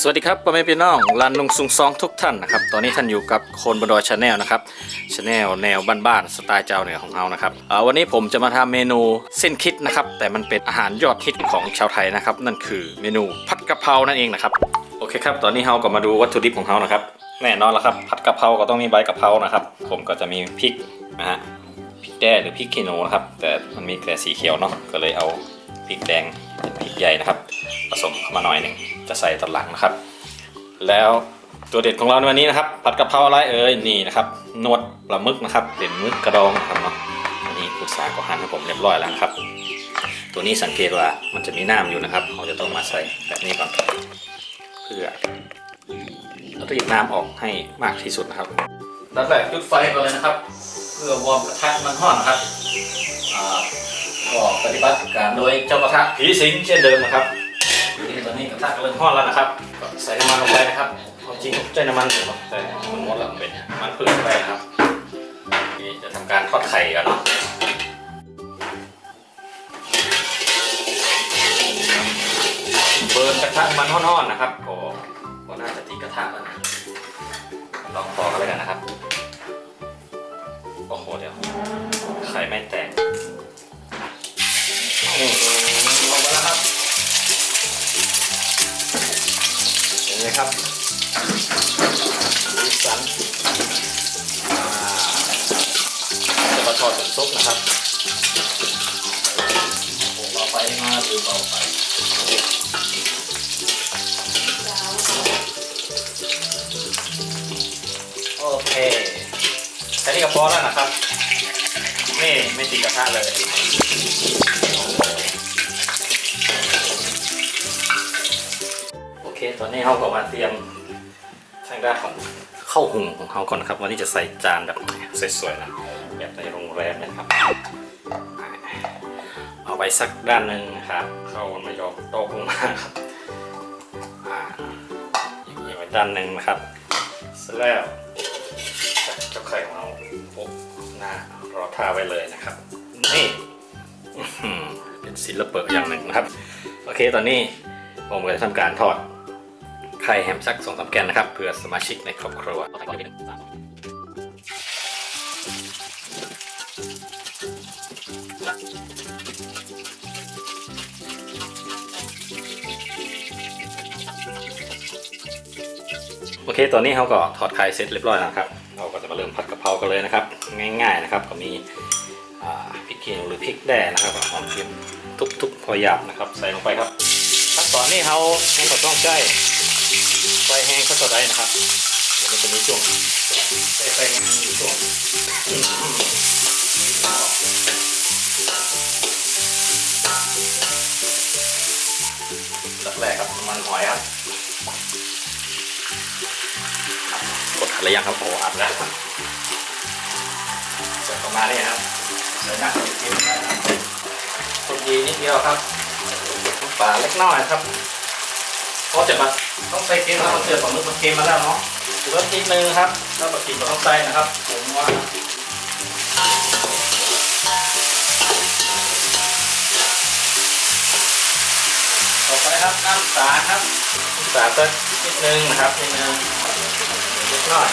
สวัสดีครับพ่อแม่พี่น้องรันนุงซุงซองทุกท่านนะครับ ตอนนี้ท่านอยู่กับโคนบดอยชาแนลนะครับชาแนลแนวบ้านๆสไตล์เจ้าเหนือของเรานะครับอ่าวันนี้ผมจะมาทำเมนูเส้นคิดนะครับ แต่มันเป็นอาหารยอดฮิตของชาวไทยนะครับ นั่นคือเมนูผัดกะเพรานั่นเองนะครับ โอเคครับ ตอนนี้เราก็มาดูวัตถุดิบของเรานะครับ แน่นอนแล้วครับผัดกะเพราก็ต้องมีใบกะเพรานะครับ ผมก็จะมีพริกนะฮะพริกแดงหรือพริกขี้หนูนะครับ แต่มันมีแต่สีเขียวเนาะก็เลยเอาพริกแดงเป็นพริกใหญ่นะครับ ผสมเข้ามาหน่อยหนึ่งจะใส่ตอนหลังนะครับ แล้วตัวเด็ดของเราในวันนี้นะครับ ผัดกะเพราอะไรเอ่ยนี่นะครับนวดปลาหมึกนะครับเป็นหมึกกระดองนะครับเนาะอันนี้คุณสาก็หั่นให้ผมเรียบร้อยแล้วครับ ตัวนี้สังเกตว่ามันจะมีน้ำอยู่นะครับ เราจะต้องมาใส่แบบนี้ก่อนเพื่อเราต้องหยิบน้ำออกให้มากที่สุดนะครับดับแรกจุดไฟก่อนเลยนะครับ เพื่อวอร์มกระทะมันห้อนนะครับอ่าก็ปฏิบัติการโดยเจ้ากระทะผีสิงเช่นเดิมนะครับ นี่ตอนนี้กระทะกำลังห้อนแล้วนะครับก็ใส่น้ำมันลงไปนะครับความจริงใจน้ำมันอยู่ครับแต่มันหมดแล้วเป็นมันพืชไปนะครับนี่จะทำการทอดไข่กันเนาะเบิร์นกระทะมันห้อนๆนะครับก็ก็น่าจะติดกระทะแล้วนลองพอกันเลยกันนะครับ เห็นไหมครับดูสันอ่าจะมาทอดเป็นซุปนะครับโอ้เบาไปมาหรือเบาไปโอเคแค่นี้ก็พอแล้วนะครับ นี่ไม่ติดกระทะเลย เคตอนนี้เราก็มาเตรียมทางด้านของข้าวหุงของเราก่อนนะครับ วันนี้จะใส่จานแบบสวยๆนะแบบในโรงแรมนะครับ เอาไปสักด้านหนึ่งนะครับเข้าไม่ยอมโตกลงมาครับอย่างนี้ไว้ด้านหนึ่งนะครับเสร็จแล้วเจ้าไข่ของเราโปะหน้ารอท่าไว้เลยนะครับนี่เป็นศิลปะอย่างหนึ่งนะครับ โอเคตอนนี้ผมก็จะทำการทอด ไข่แฮมสักสองสามแกนนะครับเพื่อสมาชิกในครอบครัวโอเค ตอนนี้เขาก็ถอดไข่เสร็จเรียบร้อยแล้วครับ เราก็จะมาเริ่มผัดกะเพรากันเลยนะครับ ง่าย ๆนะครับ ก็มีพริกเขียวหรือพริกแดงนะครับหอมเจียมทุกๆพอหยาบนะครับ ใส่ลงไปครับขั้นตอนนี้เขาให้เราต้องใกล้ ไฟแห้งก็จะได้นะครับเดี๋ยวมันจะมีช่วงไฟแห้งมีช่วงแรกครับมันหอยครับกดอัดหรือยังครับโอ้อัดแล้วเสร็จประมาณนี้ครับใส่หน้าเค็มไปครับคนดีนิดเดียวครับปลาเล็กน้อยครับ เพราะจะมาต้องใส่เค็มแล้วมันเจอของนึกมันเค็มมาแล้วเนาะถือว่านิดนึงครับถ้าปกติก็ต้องใส่นะครับผมว่าต่อไปครับน้ำตาลครับน้ำตาลสักนิดนึงนะครับนิดนึงเล็กน้อย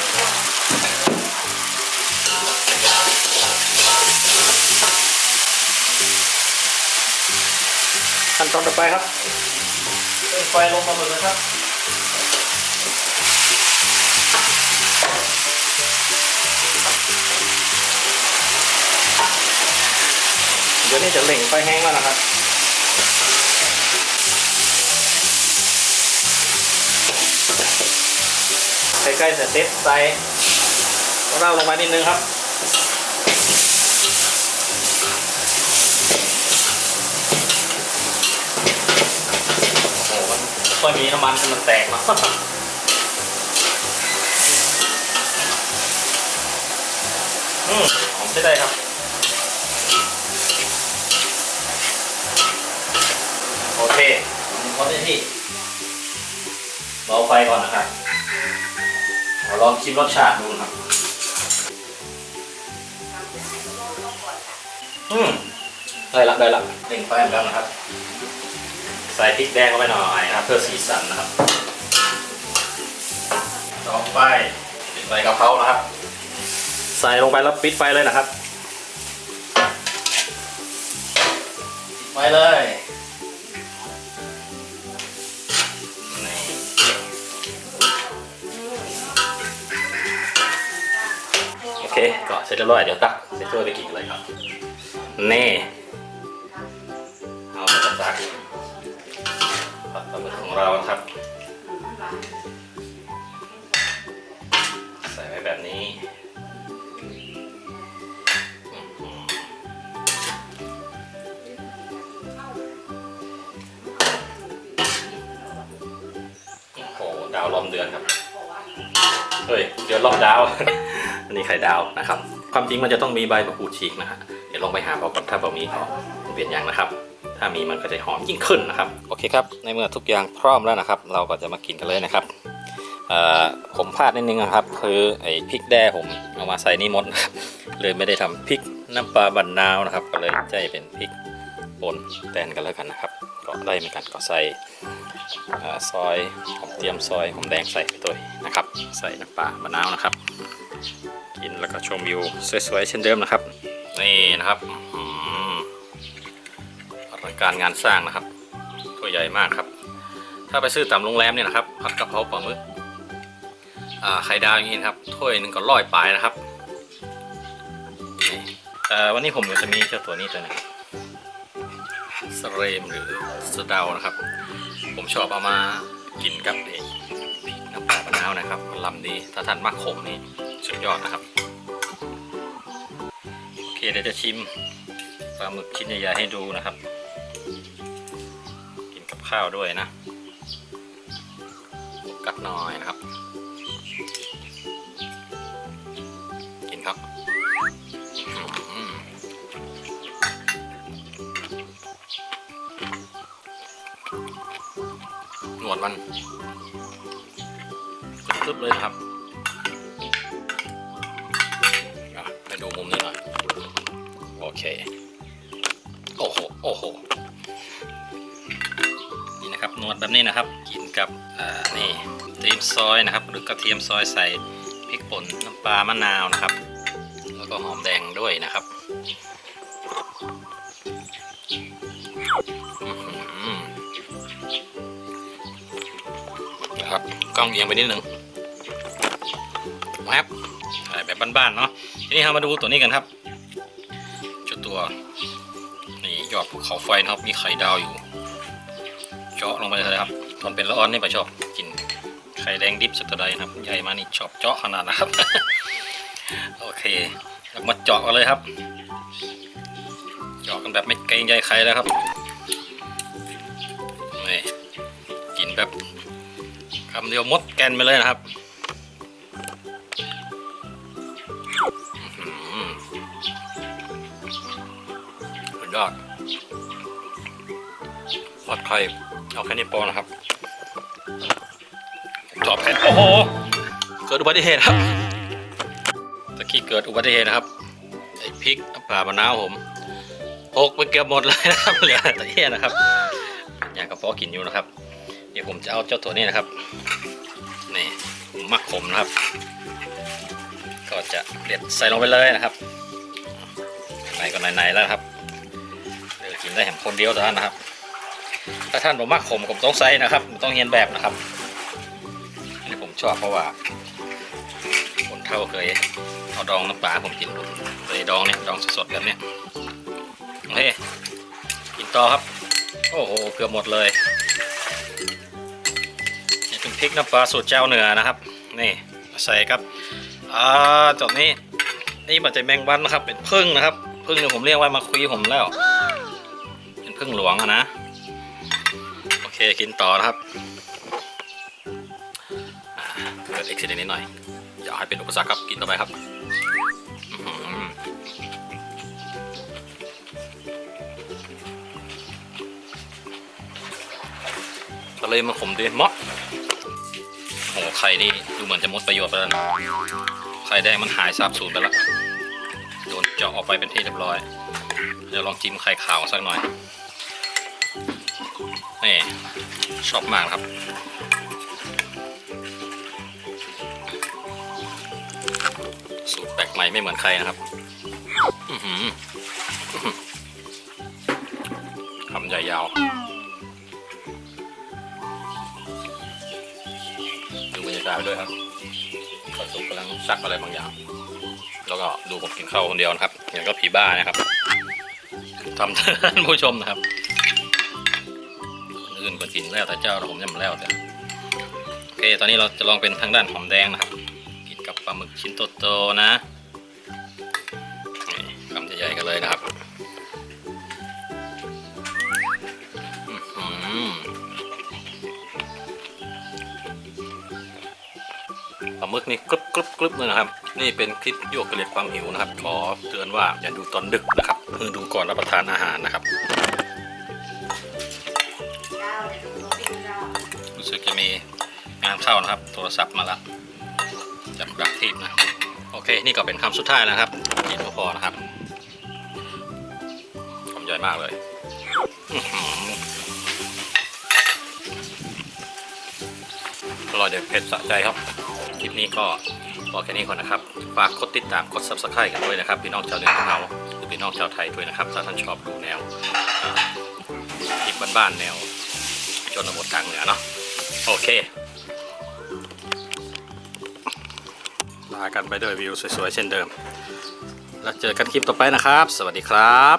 ขั้นตอนต่อไปครับ เร่งไฟลงมาหมดเลยครับเดี๋ยวนี้จะเล่งไฟแห้งแล้วนะครับใกล้ๆเสร็จเซตใส่เราลงมานิดนึงครับ โอ้โหมัน ค่อยมีน้ำมันให้มันแตกเนาะอืมหอมใช้ได้ครับโอเคพอได้ที่เบาไฟก่อนนะครับเราลองชิมรสชาติดูครับ อืมได้ละได้ละเร่งไฟแล้วนะครับ ใส่พริกแดงเข้าไปหน่อยนะครับเพื่อสีสันนะครับ ต่อไปปิดใบกะเพรานะครับ ใส่ลงไปแล้วปิดไฟเลยนะครับปิดไฟเลยโอเคก็เสร็จเรียบร้อยเดี๋ยวตักใส่ถ้วยไปกินเลยครับ นี่ ปลาหมึกของเราครับ ใส่ไว้แบบนี้อื้อหือโอ้โหดาวล้อมเดือนครับเฮ้ยเดือนรอบดาว อันนี้ไข่ดาวนะครับ ความจริงมันจะต้องมีใบมะกรูดฉีกนะฮะเดี๋ยวลองไปหาเอาก่อนถ้าแบบมีก็เปลี่ยนอย่างนะครับ ถ้ามีมันก็จะหอมยิ่งขึ้นนะครับ โอเคครับ ในเมื่อทุกอย่างพร้อมแล้วนะครับ เราก็จะมากินกันเลยนะครับผมพลาดนิดนึงนะครับ คือไอ้พริกแด้ผมเอามาใส่นี่หมดเลยไม่ได้ทำพริกน้ำปลาบันนาวนะครับ ก็เลยใช้เป็นพริกป่นแตนกันแล้วกันนะครับ ก็ได้เหมือนกันก็ใส่เอ่อซอยผมเตรียมซอยผมแดงใส่ไปด้วยนะครับ ใส่น้ำปลาบันนาวนะครับ กินแล้วก็ชมวิวสวยๆเช่นเดิมนะครับ นี่นะครับอลังการงานสร้างนะครับ ตัวใหญ่มากครับ ถ้าไปซื้อตามโรงแรมเนี่ยนะครับผัดกะเพราปลาหมึกไข่ดาวอย่างนี้นะครับถ้วยหนึ่งก็ร้อยปลายนะครับวันนี้ผมก็จะมีเจ้าตัวนี้ตัวนึงสเรมหรือสเดานะครับ ผมชอบเอามากินกับเอกน้ำปลามะนาวนะครับมันลำดีถ้าทานมากขมนี่สุดยอดนะครับโอเคเดี๋ยวจะชิมปลาหมึกชิ้นใหญ่ๆให้ดูนะครับ ข้าวด้วยนะ กัดหน่อยนะครับ กินครับหนวดมันตึ๊บเลยนะครับไปดูมุมนี้หน่อย โอเค โอ้โห โอ้โห วดแบบนี้นะครับ กินกับอ่านี่เทียมซอยนะครับ หรือกระเทียมซอยใส่พริกป่นน้ำปลามะนาวนะครับ แล้วก็หอมแดงด้วยนะครับนะครับกล้องเอียงไปนิดนึงแวบอะไรแบบบ้านๆเนาะทีนี้เรามาดูตัวนี้กันครับจุดตัวนี่ยอดภูเขาไฟนะครับมีไข่ดาวอยู่ เจาะลงไปเลยครับ ตอนเป็นละอ่อนนี่ไปชอบกินไข่แดงดิบสักตัวใดนะครับใหญ่มานี่ชอบเจาะขนาดนะครับ โอเคเรามาเจาะกันเลยครับ เจาะกันแบบไม่เกรงใจใครแล้วครับนี่กินแบบคำเดียวมดแกนไปเลยนะครับหือสุดยอดทอดไข่ เอาแค่นี้พอนะครับจอบแผ่นโอ้โห เกิดอุบัติเหตุครับ ตะกี้เกิดอุบัติเหตุนะครับ ไอ้พริกปลามะนาวผมหกไปเกือบหมดเลยนะครับ เหลือแต่เหี้ยนะครับ อย่างกระเพาะกินอยู่นะครับ เดี๋ยวผมจะเอาเจ้าตัวนี้นะครับ นี่ผมมักขมนะครับ ก็จะเด็ดใส่ลงไปเลยนะครับไหนก็ไหนๆแล้วครับเดี๋ยวกินได้แห่งคนเดียวเท่านั้นนะครับ ถ้าท่านผมมักขมผมต้องใส่นะครับผมต้องเรียนแบบนะครับนนี้ผมชอบเพราะว่าคนเท่าเคยเอาดองน้ำปลาผมกินผมเลยดองเนี่ยดองสดๆแบบเนี้ยโอเคกินต่อครับ โอ้โหเกือบหมดเลยนี่เป็นพริกน้ำปลาสูตรเจ้าเหนือนะครับ นี่ใส่ครับอ่าจบนี้นี่มันจะแมงวันนะครับเป็นพึ่งนะครับพึ่งเนี่ยผมเรียกว่ามาคุยผมแล้ว เป็นพึ่งหลวงอะนะ เคกินต่อนะครับเกิดเอุบิเหตุนิดหน่อย อย่าให้เป็นอุปสรรคครับ กินต่อไปครับทะเลมันขมดีมะโอ้โหไข่นี่ดูเหมือนจะหมดประโยชน์ไปแล้วนะไข่แดงมันหายสาบสูญไปแล้วโดนเจาะออกไปเป็นที่เรียบร้อย เดี๋ยวลองจิ้มไข่ขาวสักหน่อย นี่ชอบมากครับ สูตรแปลกใหม่ไม่เหมือนใครนะครับคำใหญ่ยาวดูบรรยากาศไปด้วยครับข้าวสุกกำลังซักอะไรบางอย่าง แล้วก็ดูผมกินข้าวคนเดียวนะครับ อย่างก็ผีบ้านะครับทำท่านผู้ชมนะครับ อื่นก็กินแล้วแต่เจ้าผมยังไม่แล้วแต่โอเคตอนนี้เราจะลองเป็นทางด้านหอมแดงนะครับกินกับปลาหมึกชิ้นโตๆนะนี่คำใหญ่ๆกันเลยนะครับปลาหมึกนี่กรึบกรึบกรึบเลยนะครับ นี่เป็นคลิปโยกกระเลียดความหิวนะครับ ขอเตือนว่าอย่าดูตอนดึกนะครับคือดูก่อนรับประทานอาหารนะครับ จะมีงานเข้านะครับ โทรศัพท์มาละจากดักทีมนะโอเค นี่ก็เป็นคำสุดท้ายนะครับกินก็พอนะครับคำใหญ่มากเลยอร่อยเด็ดเผ็ดสะใจครับ คลิปนี้ก็พอแค่นี้ก่อนนะครับ ฝากกดติดตามกด subscribe กันด้วยนะครับ พี่น้องชาวเหนือของเราหรือพี่น้องชาวไทยด้วยนะครับ ถ้าท่านชอบดูแนวคลิปบ้านๆแนวชนบททางเหนือเนาะ โอเค ลากันไปด้วยวิวสวยๆ เช่นเดิม แล้วเจอกันคลิปต่อไปนะครับ สวัสดีครับ